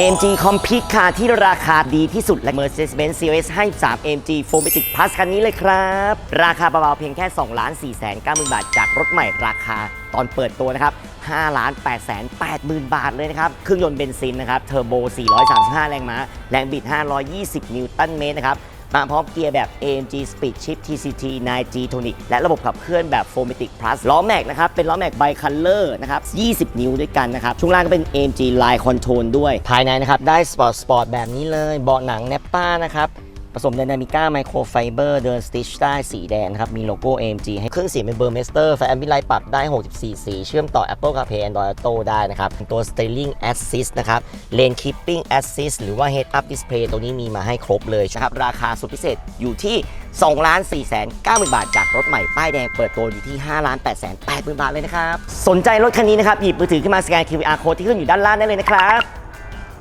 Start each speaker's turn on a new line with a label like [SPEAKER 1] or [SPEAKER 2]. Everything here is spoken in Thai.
[SPEAKER 1] AMG Complete ค่ะที่ราคาดีที่สุด และ Mercedes-Benz CLS ให้3 AMG 4Matic Plus คันนี้เลยครับ ราคาเบาๆเพียงแค่ 2 ล้าน4แสน9หมื่นบาท จากรถใหม่ราคาตอนเปิดตัวนะครับ5ล้าน8แสน8หมื่นบาทเลยนะครับ เครื่องยนต์เบนซินนะครับ เทอร์โบ 435 แรงม้า แรงบิด 520 นิวตันเมตรนะครับ มาพร้อมเกียร์แบบ AMG Speed Shift TCT 9G Tonic และระบบขับเคลื่อนแบบ 4matic Plus ล้อแม็กนะครับ เป็นล้อแม็ก Bi Color นะครับ 20 นิ้วด้วยกันนะครับ ช่วงล่างก็เป็น AMG Line Control ด้วย ภายในนะครับ ได้ Sport Sport แบบนี้เลย เบาะหนังเนปป้านะครับ ผสมไดนามิก้าไมโครไฟเบอร์เดินสติชได้สีแดงนะครับ มีโลโก้ AMG ให้เครื่องเสียงเป็นเบอร์เมสเตอร์ไฟแอมบิไลปรับได้ 64 สี เชื่อมต่อ Apple CarPlay Android Auto ได้นะครับ ตัว Styling Assist นะครับ Lane Keeping Assist หรือว่า Head Up Display ตัวนี้มีมาให้ครบเลยนะครับ ราคาสุดพิเศษอยู่ที่2ล้าน4แสน9หมื่นบาทจากรถใหม่ ป้ายแดงเปิดตัวอยู่ที่5ล้าน8แสน8หมื่นบาทเลยนะครับ สนใจรถคันนี้นะครับ หยิบมือถือขึ้นมาสแกน QR Code ที่ขึ้นอยู่ด้านล่างได้เลยนะครับ